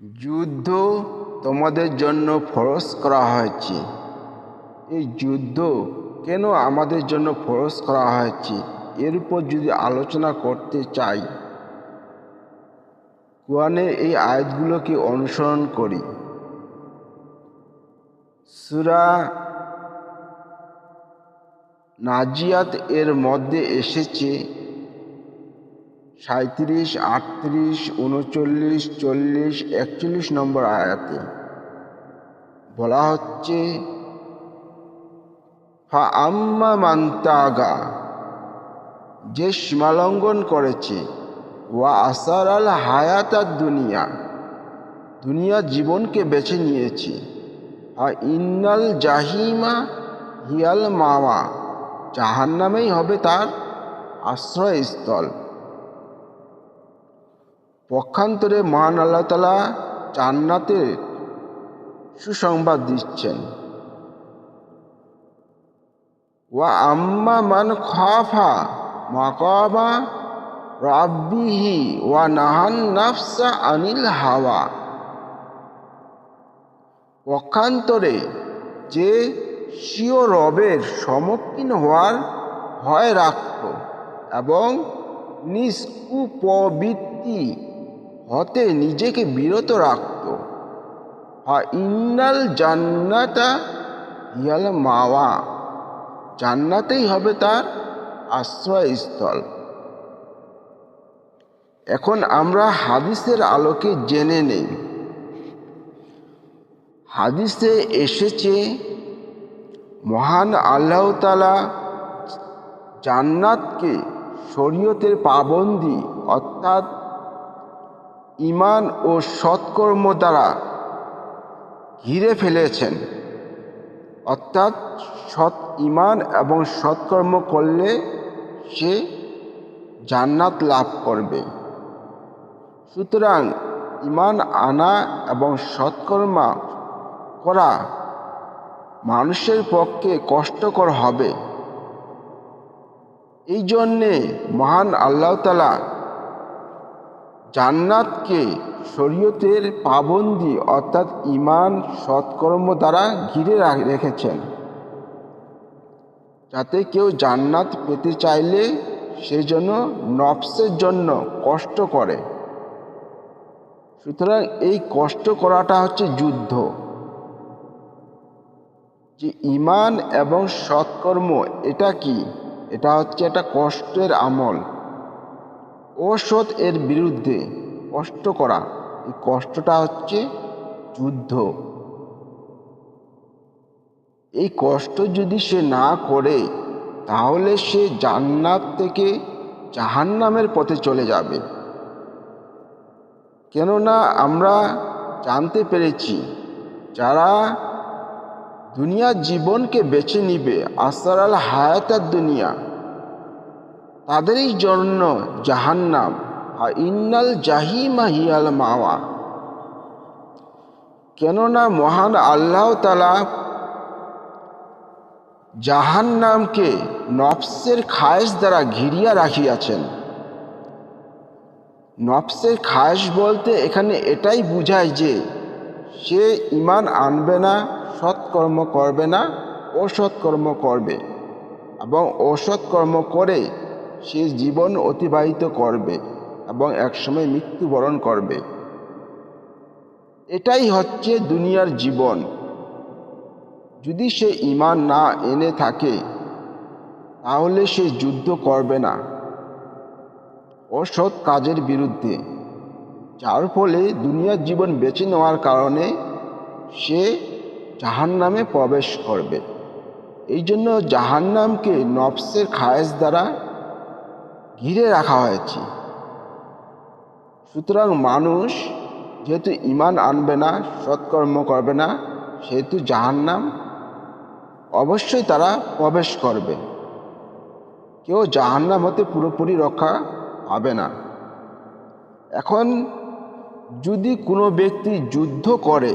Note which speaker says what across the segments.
Speaker 1: যুদ্ধ তোমাদের জন্য ফরজ করা হয়েছে। এই যুদ্ধ কেন আমাদের জন্য ফরজ করা হয়েছে? এর উপর যদি আলোচনা করতে চাই। কোরআনের এই আয়াতগুলোকে অনুসরণ করি। সুরা নাজিয়াত এর মধ্যে এসেছে সাঁত্রিশ আটত্রিশ, উনচল্লিশ, চল্লিশ, একচল্লিশ নম্বর আয়াতে বলা হচ্ছে, ফা আম্মা মান্তাগা যে সীমালঙ্ঘন করেছে, ওয়া আসার আল হায়াতার দুনিয়া দুনিয়া জীবনকে বেছে নিয়েছে। আর ইন্নাল জাহিমা হিয়াল মামা জাহান্নামেই হবে তার আশ্রয়স্থল। পক্ষান্তরে মহান আল্লাহ তালা জান্নাতের সুসংবাদ দিচ্ছেন। ওয়া আম্মা মান খাফা মাকামা রাব্বিহি ওয়া নাহান নাফসা আনিল হাওয়া। পক্ষান্তরে যে স্বীয় রবের সম্মুখীন হওয়ার ভয় রাখত এবং নিষ্কুপবৃত্তি হতে নিজেকে বিরত রাখত। হা ইন্নাল জান্নাতা ইয়াল মাওয়া। জান্নাতেই হবে তার আশ্রয়স্থল। এখন আমরা হাদিসের আলোকে জেনে নেই। হাদিসে এসেছে, মহান আল্লাহ তালা জান্নাতকে শরীয়তের পাবন্দি অর্থাৎ ইমান ও সৎকর্ম দ্বারা ঘিরে ফেলেছেন। অর্থাৎ সৎ ইমান এবং সৎকর্ম করলে সে জান্নাত লাভ করবে। সুতরাং ইমান আনা এবং সৎকর্মা করা মানুষের পক্ষে কষ্টকর হবে। এই জন্যে মহান আল্লাহ তালা জান্নাতকে শরীয়তের পাবন্দি অর্থাৎ ইমান সৎকর্ম দ্বারা ঘিরে রেখেছেন। যাতে কেউ জান্নাত পেতে চাইলে সেজন্য নফসের জন্য কষ্ট করে। সুতরাং এই কষ্ট করাটা হচ্ছে যুদ্ধ। যে ইমান এবং সৎকর্ম এটা কি? এটা হচ্ছে একটা কষ্টের আমল। অসৎ এর বিরুদ্ধে কষ্ট করা। এই কষ্টটা হচ্ছে যুদ্ধ। এই কষ্ট যদি সে না করে, তাহলে সে জান্নাত থেকে জাহান্নামের পথে চলে যাবে। কেননা আমরা জানতে পেরেছি, যারা দুনিয়ার জীবনকে বেছে নিবে, আসার আল হায়াতার দুনিয়া তাদেরই জন্য জাহান্নাম। আর ইন্নাল জাহিমা হিয়াল মাওয়া। কেননা মহান আল্লাহ তালা জাহান্নামকে নফসের খায়েশ দ্বারা ঘিরিয়া রাখিয়াছেন। নফসের খায়েশ বলতে এখানে এটাই বুঝায় যে সে ইমান আনবে না, সৎকর্ম করবে না, অসৎকর্ম করবে। এবং অসৎকর্ম করে সে জীবন অতিবাহিত করবে এবং একসময় মৃত্যুবরণ করবে। এটাই হচ্ছে দুনিয়ার জীবন। যদি সে ইমান না এনে থাকে, তাহলে সে যুদ্ধ করবে না। অসৎ কাজের বিরুদ্ধে। যার ফলে দুনিয়ার জীবন বেছে নেওয়ার কারণে সে জাহান নামে প্রবেশ করবে। এই জন্য জাহান্নামকে নফসের খায়েশ দ্বারা ঘিরে রাখা হয়েছে। সুতরাং মানুষ যেহেতু ইমান আনবে না, সৎকর্ম করবে না, সেহেতু জাহান্নাম অবশ্যই তারা প্রবেশ করবে। কেউ জাহান্নাম হতে পুরোপুরি রক্ষা হবে না। এখন যদি কোনো ব্যক্তি যুদ্ধ করে,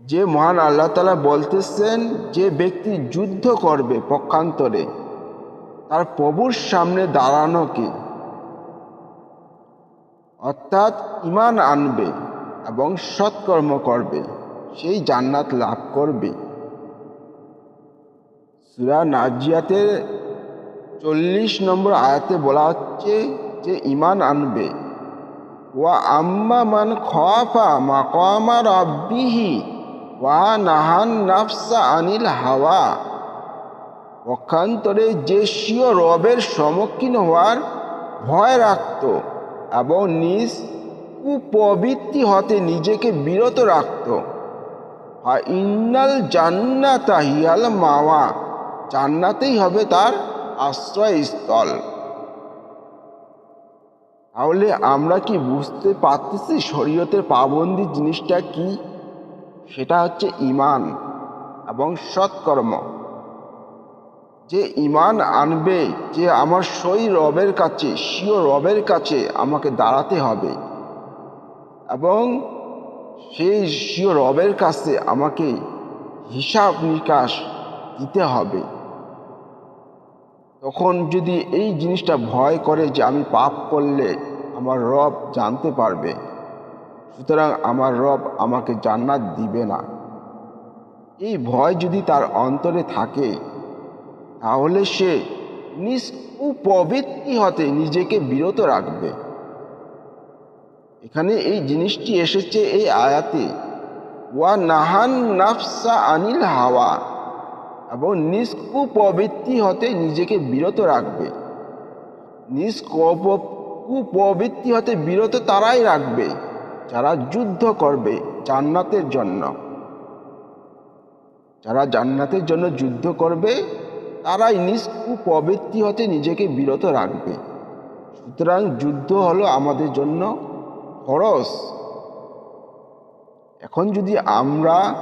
Speaker 1: যে মহান আল্লাহ তালা বলতেছেন যে ব্যক্তি যুদ্ধ করবে পক্ষান্তরে তার প্রভুর সামনে দাঁড়ানো কি? অর্থাৎ ইমান আনবে এবং সৎকর্ম করবে, সেই জান্নাত লাভ করবে। সুরা নাজিয়াতের চল্লিশ নম্বর আয়াতে বলা হচ্ছে যে ইমান আনবে। ওয়া আম্মা মান খফা মাকামা রাব্বিহি ওয়া নাহান নাফসা আনিল হাওয়া। পক্ষান্তরে যে স্বীয় রবের সম্মুখীন হওয়ার ভয় রাখত এবং নিজ কুপ্রবৃত্তি হতে নিজেকে বিরত রাখত। ইন্নাল জান্নাতা হিয়াল মাওয়া, জান্নাতেই হবে তার আশ্রয়স্থল। তাহলে আমরা কি বুঝতে পারতেছি শরীয়তের পাবন্দি জিনিসটা কি? সেটা হচ্ছে ইমান এবং সৎকর্ম। যে ইমান আনবে, যে আমার সই রবের কাছে, স্বীয় রবের কাছে আমাকে দাঁড়াতে হবে। এবং সেই স্বীয় রবের কাছে আমাকে হিসাব নিকাশ দিতে হবে। তখন যদি এই জিনিসটা ভয় করে যে আমি পাপ করলে আমার রব জানতে পারবে, সুতরাং আমার রব আমাকে জান্নাত দিবে না। এই ভয় যদি তার অন্তরে থাকে তাহলে সে নিজ কুপ্রবৃত্তি হতে নিজেকে বিরত রাখবে। এখানে এই জিনিসটি এসেছে এই আয়াতে, ওয়া নাহান নাফসা আনিল হাওয়া এবং নিজ কুপ্রবৃত্তি হতে নিজেকে বিরত রাখবে। নিজ কপ- কুপ্রবৃত্তি হতে বিরত তারাই রাখবে, যারা যুদ্ধ করবে জান্নাতের জন্য। যারা জান্নাতের জন্য যুদ্ধ করবে তারাই নিজ কুপ্রবৃত্তি হতে নিজেকে বিরত রাখবে। সুতরাং যুদ্ধ হলো আমাদের জন্য খরচ। এখন যদি আমরা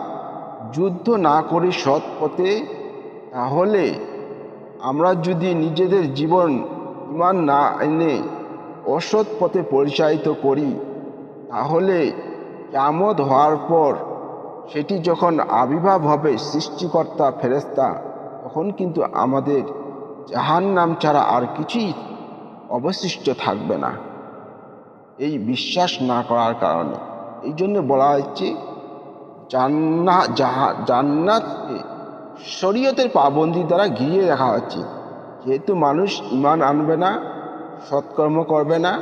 Speaker 1: যুদ্ধ না করি সৎ পথে, তাহলে আমরা যদি নিজেদের জীবন ইমান না এনে অসৎ পথে পরিচালিত করি, তাহলে কেমত হওয়ার পর সেটি যখন আবির্ভাব হবে সৃষ্টিকর্তা ফেরেস্তা তখন কিন্তু আমাদের জাহান নাম ছাড়া আর কিছুই অবশিষ্ট থাকবে না। এই বিশ্বাস না করার কারণে। এই জন্য বলা হয়েছে, জান্না, জাহা, জান্নাতকে শরীয়তের পাবন্দি দ্বারা ঘিরিয়ে রাখা হচ্ছে। যেহেতু মানুষ ইমান আনবে না, সৎকর্ম করবে না,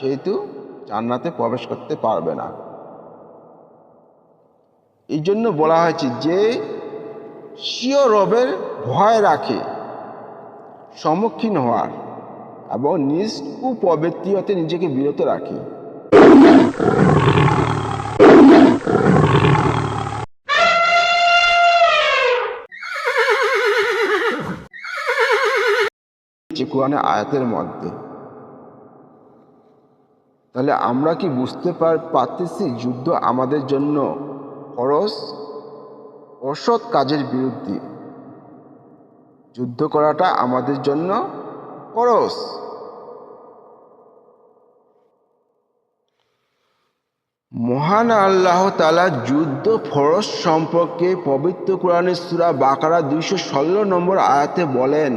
Speaker 1: সেহেতু জান্নাতে প্রবেশ করতে পারবে না। এই জন্য বলা হয়েছে যে স্বীয় রবের ভয় রাখে, সম্মুখীন হওয়ার এবং নিজ কুপ্রবৃত্তি হতে নিজেকে বিরত রাখে। কোরআনে আয়াতের মধ্যে, তাহলে আমরা কি বুঝতে পার- পারতেছি যুদ্ধ আমাদের জন্য খরচ? অসৎ কাজের বিরুদ্ধে যুদ্ধ করাটা আমাদের জন্য খরচ মহান আল্লাহ তালা যুদ্ধ ফরজ সম্পর্কে পবিত্র কোরআনের সুরা বাকারা দুইশো ষোলো নম্বর আয়াতে বলেন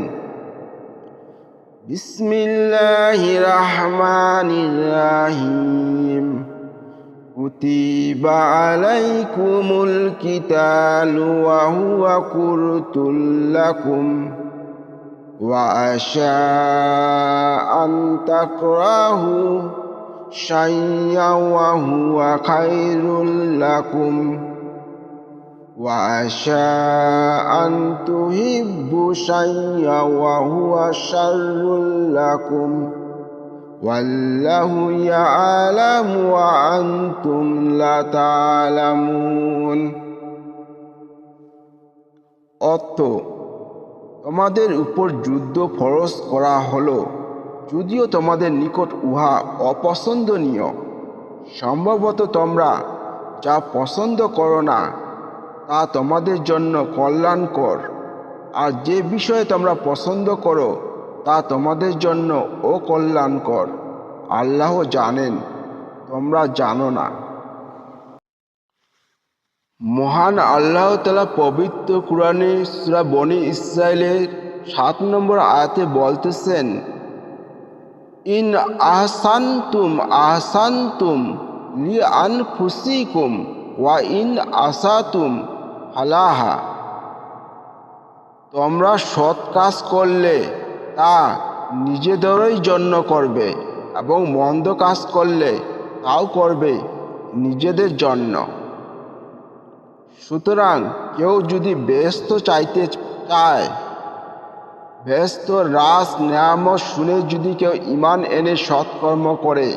Speaker 1: বিসমিল্লাহ রহমান রাহিম। كتب عليكم القتال وهو كرة لكم وعسى أن تكرهوا شيئا وهو خير لكم وعسى أن تحبوا شيئا وهو شر لكم والله يعلم وأنتم لا تعلمون অর্থ তোমাদের উপর যুদ্ধ ফরজ করা হলো যদিও তোমাদের নিকট উহা অপছন্দনীয় সম্ভবত তোমরা যা পছন্দ করো না তা তোমাদের জন্য কল্যাণকর আর যে বিষয়ে তোমরা পছন্দ করো তা তোমাদের জন্য অকল্যাণকর আল্লাহ জানেন, তোমরা জানো না। মহান আল্লাহ তালা পবিত্র কোরআনে সুরা বনি ইসরায়েলের সাত নম্বর আয়াতে বলতেছেন, ইন আহসান্তুম আহসান্তুম লি আন আনফুসিকুম ওয়া ইন আসাতুম হালাহা। তোমরা সৎ কাজ করলে তা নিজেদেরই জন্য করবে এবং মন্দ কাজ করলে তাও করবে নিজেদের জন্য। সুতরাং কেউ যদি ব্যস্ত চাইতে চায়, ব্যস্ত রাস নিয়ামত শুনে যদি কেউ ইমান এনে সৎকর্ম করে,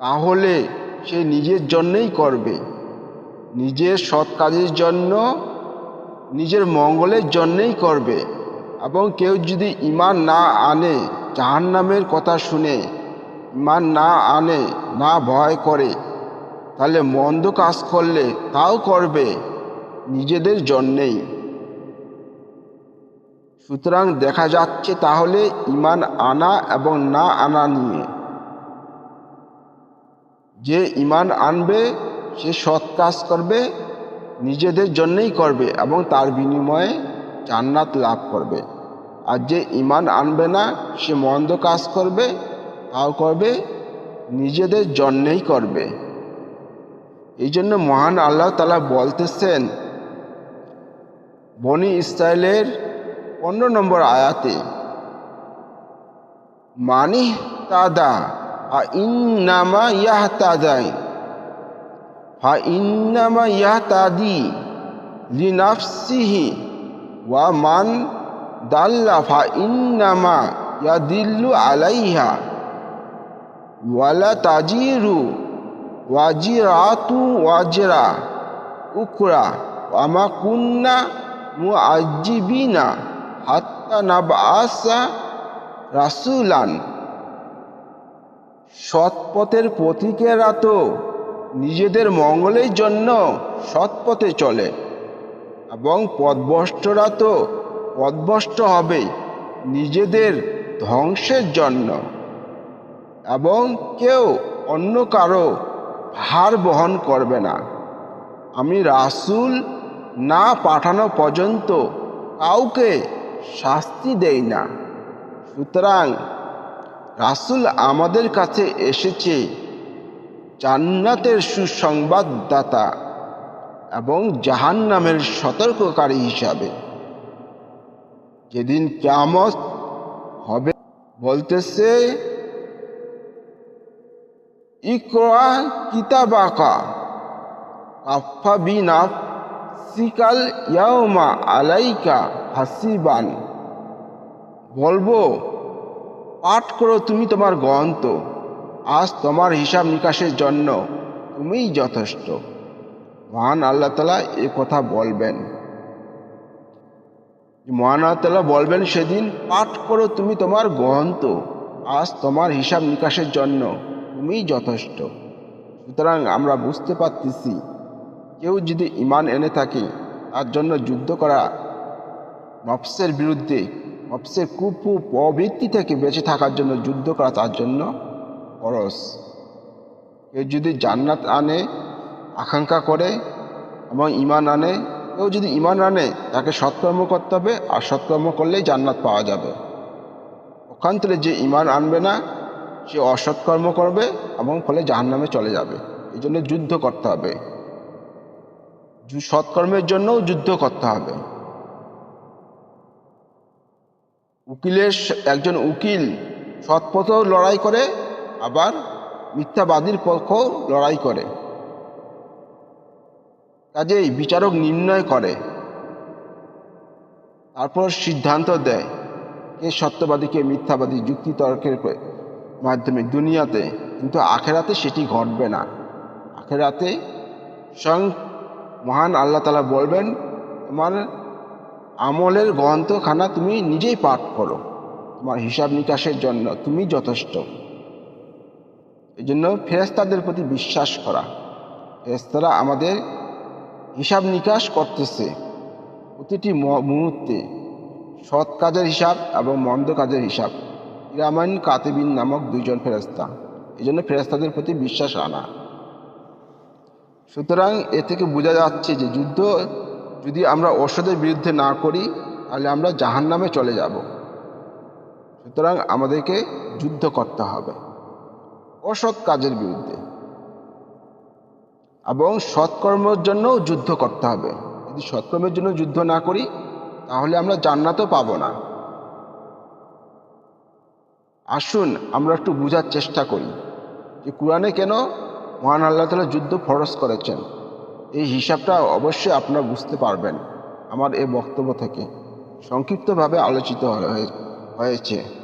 Speaker 1: তাহলে সে নিজের জন্যই করবে। নিজের সৎ কাজের জন্য, নিজের মঙ্গলের জন্যই করবে। এবং কেউ যদি ইমান না আনে, জাহান্নামের কথা শুনে ইমান না আনে, না ভয় করে, তাহলে মন্দ কাজ করলে তাও করবে নিজেদের জন্যেই। সুতরাং দেখা যাচ্ছে তাহলে ইমান আনা এবং না আনা নিয়ে। যে ইমান আনবে, সে সৎ কাজ করবে, নিজেদের জন্যই করবে এবং তার বিনিময়ে জান্নাত লাভ করবে। আর যে ইমান আনবে না, সে মন্দ কাজ করবে, তাও করবে, নিজেদের জন্যেই করবে। এই জন্য মহান আল্লাহ তালা বলতেছেন, বনি ইসরায়েলের পনেরো নম্বর আয়াতে মানি তাদা আ ইন্নামা ইয়াহ তাদাই ফা ইন্নামা ইয়াহ তাদি লিনাফসিহি ওয়া মান দাল্লা ফা ইন্নামা ইয়াদিল্লু আলাইহা। ওয়ালা তাজিরু ওয়াজিরাতু ওয়াজরা উকরা ওয়ামা কুন্না মুআজ্জিবিনা হাত্তা নাবআসা রাসুলান। সৎপথের পথিকেরা তো নিজেদের মঙ্গলের জন্য সৎপথে চলে। এবং পদভষ্টরা তো পদভষ্ট হবে নিজেদের ধ্বংসের জন্য। এবং কেউ অন্য কারও ভার বহন করবে না। আমি রাসুল না পাঠানো পর্যন্ত কাউকে শাস্তি দেই না। সুতরাং রাসুল আমাদের কাছে এসেছে জান্নাতের সুসংবাদদাতা। এবং জাহান্নামের সতর্ককারী হিসাবে। যেদিন কেমত হবে বলতেছে, ইকরা কিতাবাকা কাফা সিকাল ইয়াউমা আলাইকা হাসিবান। বলব, পাঠ করো তুমি তোমার গ্রন্থ। আজ তোমার হিসাব নিকাশের জন্য তুমিই যথেষ্ট। মহান আল্লাহ তালা এ কথা বলবেন। মহান আল্লাহ তালা বলবেন সেদিন, পাঠ করো তুমি তোমার গ্রন্থ, আজ তোমার হিসাব নিকাশের জন্য তুমিই যথেষ্ট। সুতরাং আমরা বুঝতে পারতেছি, কেউ যদি ইমান এনে থাকে, তার জন্য যুদ্ধ করা নফসের বিরুদ্ধে, নফসের কুপু প্রবৃত্তি থেকে বেঁচে থাকার জন্য যুদ্ধ করা তার জন্য খরচ কেউ যদি জান্নাত আনে আকাঙ্ক্ষা করে এবং ইমান আনে। কেউ যদি ইমান আনে, তাকে সৎকর্ম করতে হবে, আর সৎকর্ম করলেই জান্নাত পাওয়া যাবে। ওখান্তরে যে ইমান আনবে না, সে অসৎকর্ম করবে এবং ফলে জাহান্নামে চলে যাবে। এই জন্য যুদ্ধ করতে হবে। সৎকর্মের জন্যও যুদ্ধ করতে হবে। উকিলের একজন উকিল সৎপথেও লড়াই করে, আবার মিথ্যাবাদীর পক্ষেও লড়াই করে। কাজেই বিচারক নির্ণয় করে, তারপর সিদ্ধান্ত দেয় কে সত্যবাদী, কে মিথ্যাবাদী যুক্তি তর্কের মাধ্যমে দুনিয়াতে, কিন্তু আখেরাতে সেটি ঘটবে না। আখেরাতে স্বয়ং মহান আল্লাহ তালা বলবেন, তোমার আমলের গ্রন্থখানা তুমি নিজেই পাঠ করো। তোমার হিসাব নিকাশের জন্য তুমি যথেষ্ট। এই জন্য ফেরেস্তাদের প্রতি বিশ্বাস করা। ফেরেস্তারা আমাদের হিসাব নিকাশ করতেছে প্রতিটি মুহূর্তে। সৎ কাজের হিসাব এবং মন্দ কাজের হিসাব। ইরামাইন কাতিবিন নামক দুইজন ফেরেস্তা এই জন্য ফেরেস্তাদের প্রতি বিশ্বাস আনা সুতরাং এ থেকে বোঝা যাচ্ছে যে যুদ্ধ যদি আমরা ওষুধের বিরুদ্ধে না করি, তাহলে আমরা জাহান নামে চলে যাব। সুতরাং আমাদেরকে যুদ্ধ করতে হবে। অসৎ কাজের বিরুদ্ধে। এবং সৎকর্মের জন্যও যুদ্ধ করতে হবে। যদি সৎকর্মের জন্য যুদ্ধ না করি, তাহলে আমরা জান্নাতও পাবো না। আসুন, আমরা একটু বোঝার চেষ্টা করি যে কোরআনে কেন মহান আল্লাহ তালা যুদ্ধ ফরজ করেছেন। এই হিসাবটা অবশ্যই আপনারা বুঝতে পারবেন আমার এই বক্তব্য থেকে। সংক্ষিপ্তভাবে আলোচিত হয়ে- হয়েছে।